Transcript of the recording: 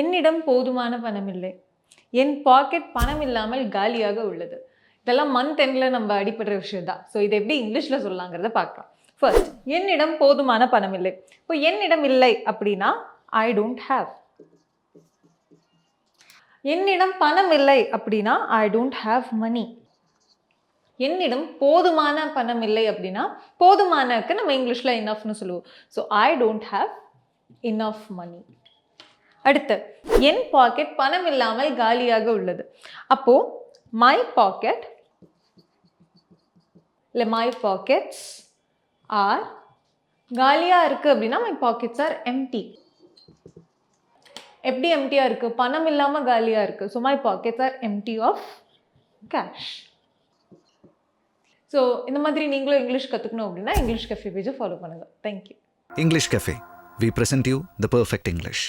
என்னிடம் போதுமான பணம் இல்லை என் பாக்கெட் பணம் இல்லாமல் காலியாக உள்ளது. இதெல்லாம் மந்த் எண்டில் நம்ம அடிப்படுற விஷயம் தான் ஸோ இதை எப்படி இங்கிலீஷில் சொல்லலாங்கிறத பார்க்கலாம். ஃபர்ஸ்ட் என்னிடம் போதுமான பணம் இல்லை இப்போ என்னிடம் இல்லை அப்படின்னா ஐ டோன்ட் ஹாவ் என்னிடம் பணம் இல்லை அப்படின்னா ஐ டோன்ட் ஹாவ் மணி என்னிடம் போதுமான பணம் இல்லை அப்படின்னா போதுமானக்கு நம்ம இங்கிலீஷில் இனஃப்னு சொல்லுவோம். So I don't have enough money அடுத்து என் பாக்கெட் பணம் இல்லாமல் காலியாக உள்ளது. அப்போ மை பாக்கெட் இல்லை மை பாக்கெட்ஸ் ஆர் காலியாக இருக்குது அப்படின்னா மை பாக்கெட்ஸ் ஆர் எம்டி எப்படி எம்டியாக இருக்குது பணம் இல்லாமல் காலியாக இருக்குது so my pockets are empty of cash so இந்த மாதிரி நீங்களும் இங்கிலீஷ் கற்றுக்கணும் அப்படின்னா இங்கிலீஷ் கஃபே பேஜை ஃபாலோ பண்ணுங்கள் thank you English cafe we present you the perfect English